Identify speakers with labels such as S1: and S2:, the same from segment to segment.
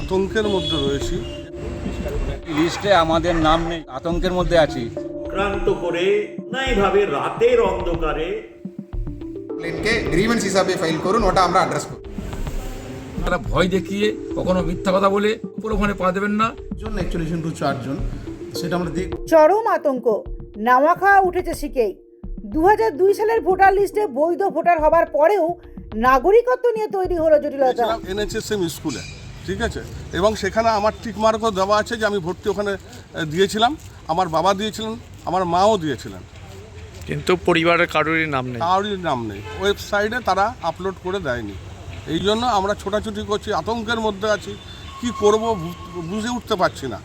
S1: আতঙ্কের মধ্যে রয়েছি।
S2: লিস্টে আমাদের নাম নেই আতঙ্কের মধ্যে আছি।
S3: আক্রান্ত করে অন্যায়ভাবে রাতের অন্ধকারে।
S4: প্লেনকে গ্রিভেন্স হিসাবে ফাইল করুন ওটা আমরা অ্যাড্রেস করব।
S5: তারা ভয় দেখিয়ে কখনো মিথ্যা কথা বলে পুরোখানে পা দেবেন না।
S6: জন অ্যাকচুয়ালি টু চারজন সেটা আমরা দেখ
S7: চরম আতঙ্ক। খাওয়া উঠেছে শিখেই দু দুই সালের ভোটার লিস্টে বৈধ ভোটার হবার পরেও নাগরিকত্ব নিয়ে তৈরি হলো জটিলতা।
S1: এনএচএসএম স্কুলে ঠিক আছে? এবং সেখানে আমার টিক মার্কও দেওয়া আছে যে আমি ভর্তি ওখানে দিয়েছিলাম। আমার বাবা দিয়েছিলেন আমার মাও দিয়েছিলেন।
S8: কিন্তু পরিবারের কারোরই নাম নেই।
S1: কারোরই নাম নেই। ওয়েবসাইটে তারা আপলোড করে দেয়নি। এই জন্য আমরা ছোটাছুটি করছি আতঙ্কের মধ্যে আছি। কি করব বুঝে উঠতে পারছি না।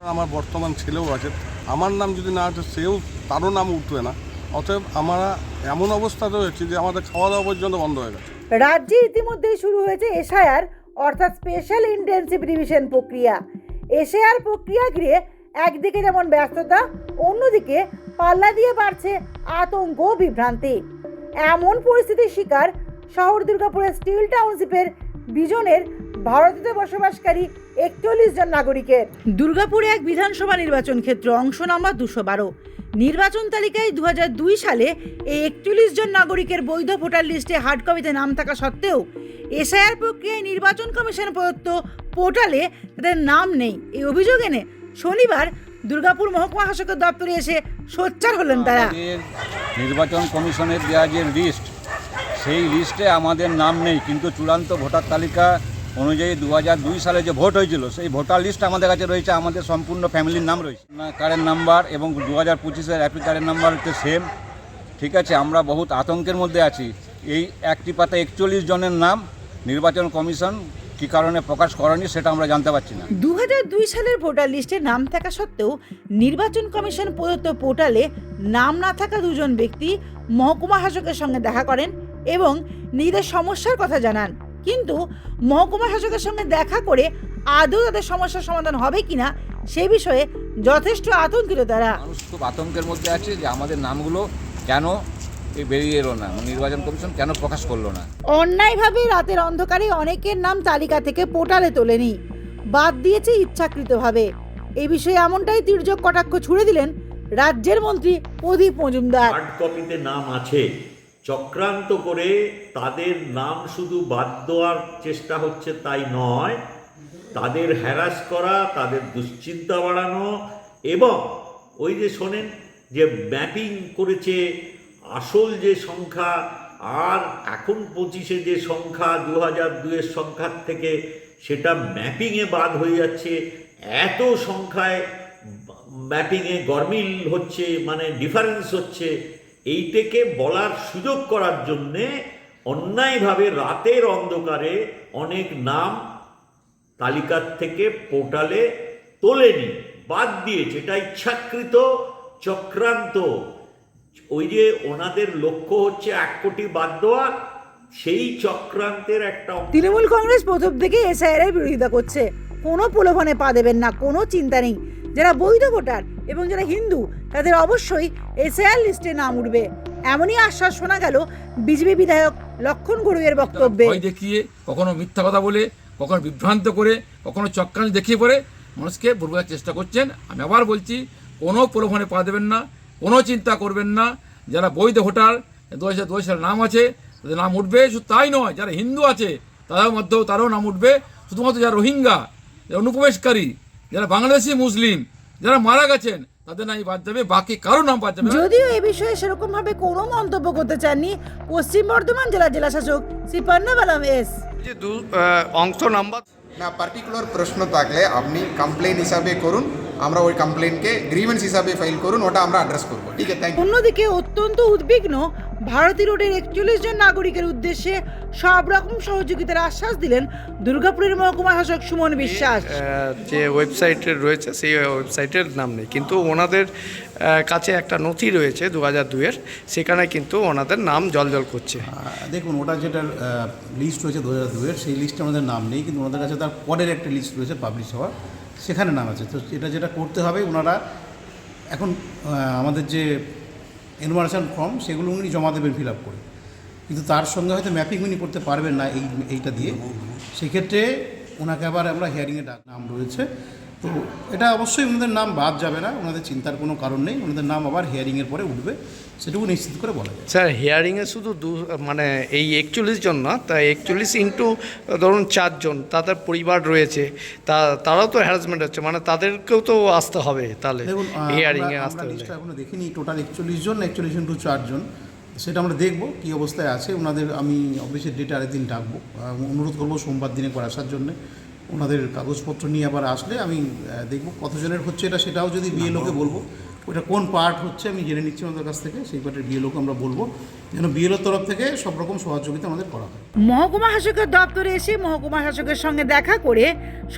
S1: আমার বর্তমান ছেলেও আছে। আমার নাম যদি না আছে সেও তারও নাম উঠবে না। অতএব আমরা এমন অবস্থাতে হয়েছি যে আমাদের খাওয়া দাওয়া পর্যন্ত বন্ধ হয়ে গেছে।
S7: রাজ্যে ইতিমধ্যেই শুরু হয়েছে এসআইআর অর্থাৎ স্পেশাল ইন্টেন্সিভ রিভিশন প্রক্রিয়া। এসআইআর প্রক্রিয়া ঘিরে একদিকে যেমন ব্যস্ততা অন্যদিকে পাল্লা দিয়ে বাড়ছে আতঙ্ক ও বিভ্রান্তি। এমন পরিস্থিতির শিকার শহর দুর্গাপুরের স্টিল টাউনশিপের বিজনের ভারতীয় বসবাসকারী একচল্লিশ জন নাগরিকের। দুর্গাপুরে এক বিধানসভা নির্বাচন ক্ষেত্র অংশ নাম্বার দুশো বারো। নির্বাচন তালিকায় দু হাজার দুই সালে এই একচল্লিশ জন নাগরিকের বৈধ ভোটার লিস্টে হার্ড কপিতে নাম থাকা সত্ত্বেও এসআইআর প্রক্রিয়ায় নির্বাচন কমিশন প্রদত্ত পোর্টালে তাদের নাম নেই। এই অভিযোগ এনে শনিবার দুর্গাপুর মহকুমা শাসকের দপ্তরে এসে সোচ্চার হলেন তারা।
S2: নির্বাচন কমিশনের দেওয়া যে লিস্ট, সেই লিস্টে আমাদের নাম নেই, কিন্তু চূড়ান্ত ভোটার তালিকা অনুযায়ী দু দুই সালে যে ভোট হয়েছিল, সেই ভোটার লিস্ট আমাদের কাছে রয়েছে, আমাদের সম্পূর্ণ ফ্যামিলির নাম রয়েছে। কারেন্ট নাম্বার এবং দু হাজার পঁচিশের অ্যাপি কারেন্ট নাম্বার হচ্ছে সেম ঠিক আছে? আমরা বহুত আতঙ্কের মধ্যে আছি। এই একটি পাতা একচল্লিশ জনের নাম নির্বাচন কমিশন কী কারণে প্রকাশ করেনি সেটা আমরা জানতে পারছি না।
S7: দু দুই সালের ভোটার লিস্টে নাম থাকা সত্ত্বেও নির্বাচন কমিশন প্রদত্ত পোর্টালে নাম না থাকা দুজন ব্যক্তি মহকুমা শাসকের সঙ্গে দেখা করেন এবং নিজেদের সমস্যার কথা জানান। কিন্তু মহকুমা শাসকের সঙ্গে দেখা করে আদৌ তাদের সমস্যার সমাধান হবে কিনা সে বিষয়ে যথেষ্ট আতঙ্কিত তারা।
S2: মানুষ খুব আতঙ্কের মধ্যে আছে যে আমাদের নামগুলো কেন এই বেরিয়ে এলো না নির্বাচন কমিশন কেন প্রকাশ করল না।
S7: অন্যায়ভাবে রাতের অন্ধকারে অনেকের নাম তালিকা থেকে পোর্টালে তোলেনি। বাদ দিয়েছে ইচ্ছাকৃতভাবে। এই বিষয়ে এমনটাই তির্যক কটাক্ষ ছুড়ে দিলেন রাজ্যের মন্ত্রী প্রদীপ মজুমদার।
S3: হার্ড কপিতে নাম আছে চক্রান্ত করে তাদের নাম শুধু বাদ দেওয়ার চেষ্টা হচ্ছে তাই নয়, তাদের হ্যারাস করা, তাদের দুশ্চিন্তা বাড়ানো এবং ওই যে শোনেন যে ম্যাপিং করেছে, আসল যে সংখ্যা আর এখন পঁচিশে যে সংখ্যা দু হাজার দুয়ের সংখ্যার থেকে সেটা ম্যাপিংয়ে বাদ হয়ে যাচ্ছে। এত সংখ্যায় ম্যাপিংয়ে গরমিল হচ্ছে মানে ডিফারেন্স হচ্ছে। এইটাকে বলার সুযোগ করার জন্যে অন্যায়ভাবে রাতের অন্ধকারে অনেক নাম তালিকার থেকে পোর্টালে তোলেনি, বাদ দিয়েছে, এটা ইচ্ছাকৃত চক্রান্ত। ওই যে ওনাদের লক্ষ্য হচ্ছে এক কোটি বাদ দেওয়া, সেই চক্রান্তের একটা
S7: তৃণমূল কংগ্রেস প্রথম থেকে এসআইআর বিরোধিতা করছে। কোনো প্রলোভনে পা দেবেন না, কোনো চিন্তা নেই। যারা বৈধ ভোটার এবং যারা হিন্দু, তাদের অবশ্যই এসআইআর লিস্টে নাম উঠবে। এমনই আশ্বাস শোনা গেল বিজেপি বিধায়ক লক্ষণ গড়ুইয়ের
S5: তারা
S7: বক্তব্যে
S5: দেখিয়ে, কখনো মিথ্যা কথা বলে, কখনো বিভ্রান্ত করে, কখনো চক্রান্ত দেখিয়ে পরে মানুষকে বুঝবার চেষ্টা করছেন। আমি আবার বলছি, কোনো প্রলোভনে পা দেবেন না, কোনো চিন্তা করবেন না। যারা বৈধ ভোটার, দু হাজার দু সালের নাম আছে, তাদের নাম উঠবে। শুধু তাই নয়, যারা হিন্দু আছে তাদের মধ্যেও তারাও নাম উঠবে। শুধুমাত্র যারা রোহিঙ্গা, যারা অনুপ্রবেশকারী যারা বাংলাদেশি মুসলিম যারা মারা গেছেন তাদের নামই বাদ যাবে বাকি কারও নাম বাদ যাবে
S7: যদিও এ বিষয়ে সেরকম ভাবে কোনো মন্তব্য করতে চাননি পশ্চিম বর্ধমান জেলার জেলাশাসক শ্রী পন্নাবালাম এস।
S8: যে দু অংশ নাম্বার
S4: না পার্টিকুলার প্রশ্ন থাকলে আপনি কমপ্লেন হিসাবে করুন আমরা ওই কমপ্লেনকে গ্রিভেন্স হিসাবে ফাইল করুন ওটা আমরা অ্যাড্রেস করব। ঠিক আছে
S7: অন্যদিকে অত্যন্ত উদ্বিগ্ন ভারতী রোডের একচল্লিশ জন নাগরিকের উদ্দেশ্যে সব রকম সহযোগিতার আশ্বাস দিলেন দুর্গাপুরের মহকুমা শাসক সুমন বিশ্বাস।
S8: যে ওয়েবসাইটের রয়েছে সেই ওয়েবসাইটের নাম নেই কিন্তু ওনাদের কাছে একটা নথি রয়েছে দু হাজার দুয়ের সেখানে কিন্তু ওনাদের নাম জলজল করছে।
S6: দেখুন ওটা যেটা লিস্ট রয়েছে দু হাজার দুয়ের সেই লিস্টে আমাদের নাম নেই কিন্তু ওনাদের কাছে তার পরের একটা লিস্ট রয়েছে পাবলিশ হওয়ার সেখানে নাম আছে। তো এটা যেটা করতে হবে ওনারা এখন আমাদের যে এনভারেশন ফর্ম সেগুলো উনি জমা দেবেন ফিল আপ করে। কিন্তু তার সঙ্গে হয়তো ম্যাপিং উনি করতে পারবেন না এই এইটা দিয়ে। সেক্ষেত্রে ওনাকে আবার আমরা হিয়ারিংয়ে ডাক নাম রয়েছে। তো এটা অবশ্যই ওনাদের নাম বাদ যাবে না ওনাদের চিন্তার কোনো কারণ নেই ওনাদের নাম আবার হিয়ারিংয়ের পরে উঠবে সেটুকু নিশ্চিত করে বলা যায়।
S8: স্যার হিয়ারিংয়ে শুধু দু মানে এই একচল্লিশ জন না তা একচল্লিশ ইন্টু ধরুন চারজন তাদের পরিবার রয়েছে তা তারাও তো হ্যারাসমেন্ট হচ্ছে মানে তাদেরকেও তো আসতে হবে তাহলে
S6: দেখুন
S8: হিয়ারিংয়ে আসতে হলে।
S6: এখনও দেখিনি টোটাল একচল্লিশ জন একচল্লিশ ইন্টু চারজন সেটা আমরা দেখব কী অবস্থায় আছে ওনাদের আমি অফিসের ডেটে আরেকদিন ডাকবো অনুরোধ করব সোমবার দিনে করে আসার জন্য। ওনাদের কাগজপত্র নিয়ে আবার আসলে আমি দেখব কতজনের হচ্ছে এটা সেটাও যদি বিএলওকে বলব। ওটা কোন পার্ট হচ্ছে আমি জেনে নিচ্ছি ওনাদের কাছ থেকে সেই পার্টের বিএলওকে আমরা বলব। যেন বিএলওর তরফ থেকে সব রকম সহযোগিতা আমাদের করা হয়।
S7: মহকুমা শাসকের দপ্তরে এসে মহকুমা শাসকের সঙ্গে দেখা করে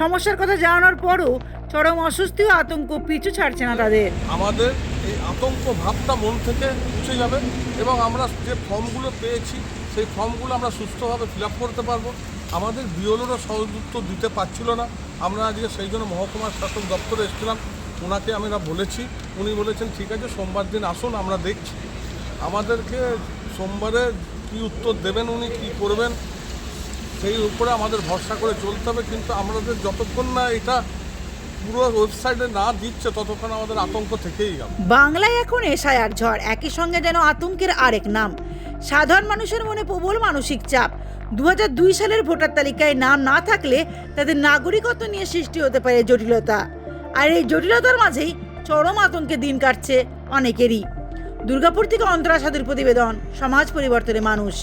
S7: সমস্যার কথা জানানোর পরও চরম অস্বস্তি ও আতঙ্ক পিছু ছাড়ছে না তাদের।
S1: আমাদের এই আতঙ্ক ভাবটা মন থেকে উঠে যাবে এবং আমরা যে ফর্মগুলো পেয়েছি সেই ফর্মগুলো আমরা সুস্থভাবে ফিল আপ করতে পারব। আমাদের বিওলোরও সহযুক্ত দিতে পারছিল না। আমরা আজকে সেই জন্য মহকুমার শাসক দপ্তরে এসেছিলাম। ওনাকে আমরা বলেছি। উনি বলেছেন, ঠিক আছে, সোমবার দিন আসুন, আমরা দেখছি। আমাদেরকে সোমবারে কী উত্তর দেবেন, উনি কী করবেন, সেই উপরে আমাদের ভরসা করে চলতে হবে। কিন্তু আমাদের যতক্ষণ না এটা পুরো ওয়েবসাইটে না দিচ্ছে, ততক্ষণ আমাদের আতঙ্ক থেকেই গেল।
S7: বাংলায় এখন এসআইআর ঝড়। একই সঙ্গে যেন আতঙ্কের আরেক নাম। সাধারণ মানুষের মনে প্রবল মানসিক চাপ। দু হাজার দুই সালের ভোটার তালিকায় নাম না থাকলে তাদের নাগরিকত্ব নিয়ে সৃষ্টি হতে পারে জটিলতা। আর এই জটিলতার মাঝেই চরম আতঙ্কে দিন কাটছে অনেকেরই। দুর্গাপুর থেকে অন্তরা সাধুর প্রতিবেদন, সমাজ পরিবর্তনের মানুষ।